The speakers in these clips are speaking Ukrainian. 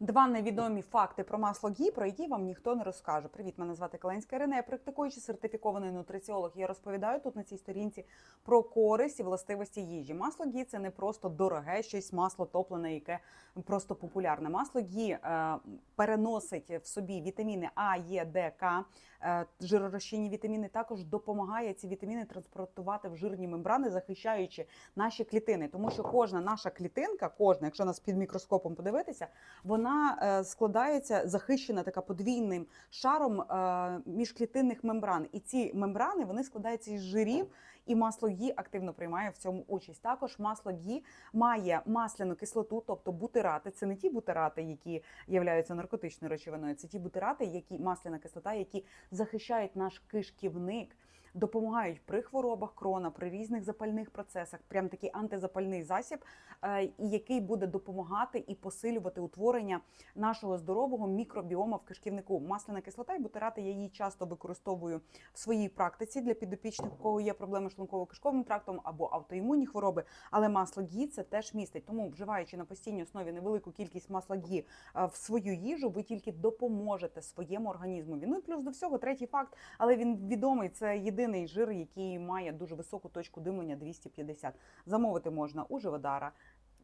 Два невідомі факти про масло гі, про які вам ніхто не розкаже. Привіт, мене звати Каленська Ірина. Я практикуючий сертифікований нутриціолог. Я розповідаю тут на цій сторінці про користь і властивості їжі. Масло гі це не просто дороге щось масло топлене, яке просто популярне. Масло гі е, переносить в собі вітаміни А, Е, Д, К, е, жиророзчинні вітаміни. Також допомагає ці вітаміни транспортувати в жирні мембрани, захищаючи наші клітини, тому що кожна наша клітинка, кожна, якщо нас під мікроскопом подивитися, вона е, складається захищена така подвійним шаром е, міжклітинних мембран. І ці мембрани вони складаються із жирів, і масло гі активно приймає в цьому участь. Також масло гі має масляну кислоту, тобто бутирати. Це не ті бутирати, які являються наркотичною речовиною, це ті бутирати, які масляна кислота, які захищають наш кишківник. Допомагають при хворобах крона, при різних запальних процесах, прям такий антизапальний засіб, е, який буде допомагати і посилювати утворення нашого здорового мікробіома в кишківнику. Масляна кислота і бутирати я її часто використовую в своїй практиці для підопічних, у кого є проблеми з шлунково-кишковим трактом або автоімунні хвороби. Але масло гі це теж містить. Тому, вживаючи на постійній основі невелику кількість масла гі е, в свою їжу, ви тільки допоможете своєму організму. Ну і плюс до всього, третій факт, але він відомий. Це єдиний жир, який має дуже високу точку димлення 250. Замовити можна у Живодара.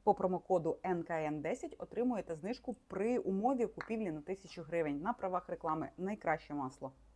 По промокоду НКН10 отримуєте знижку при умові купівлі на 1000 гривень на правах реклами. Найкраще масло.